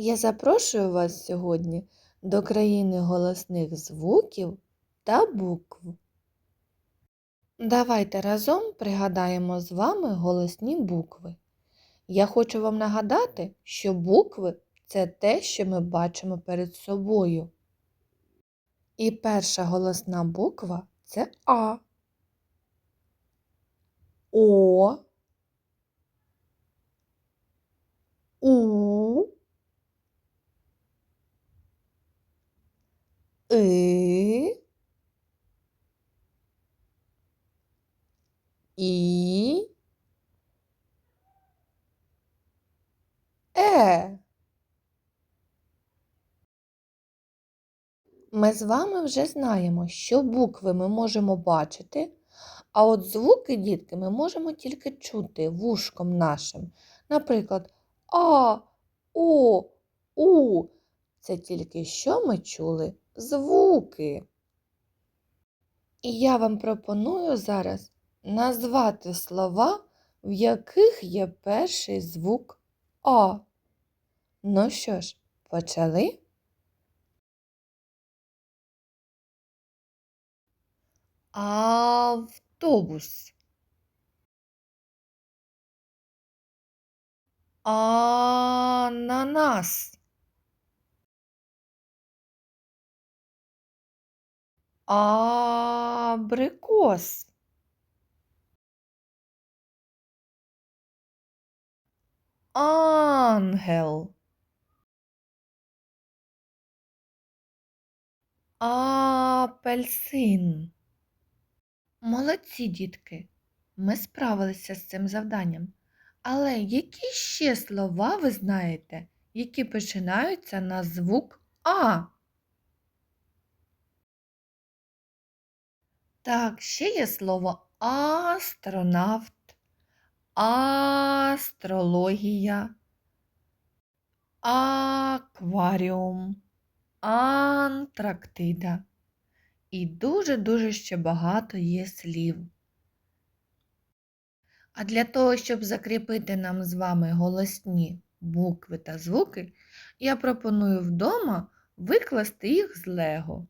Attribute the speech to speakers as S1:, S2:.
S1: Я запрошую вас сьогодні до країни голосних звуків та букв. Давайте разом пригадаємо з вами голосні букви. Я хочу вам нагадати, що букви це те, що ми бачимо перед собою. І перша голосна буква це А. О. У. И. І. Е. Ми з вами вже знаємо, що букви ми можемо бачити, а от звуки, дітки, ми можемо тільки чути вушком нашим. Наприклад, А, О, У. Це тільки що ми чули звуки. І я вам пропоную зараз назвати слова, в яких є перший звук А. Ну що ж, почали? Автобус. Ананас. Абрикос. Ангел. Апельсин. Молодці, дітки. Ми справилися з цим завданням. Але які ще слова ви знаєте, які починаються на звук А? Так, ще є слово астронавт, астрологія, акваріум, Антарктида. І дуже-дуже ще багато є слів. А для того, щоб закріпити нам з вами голосні букви та звуки, я пропоную вдома викласти їх з лего.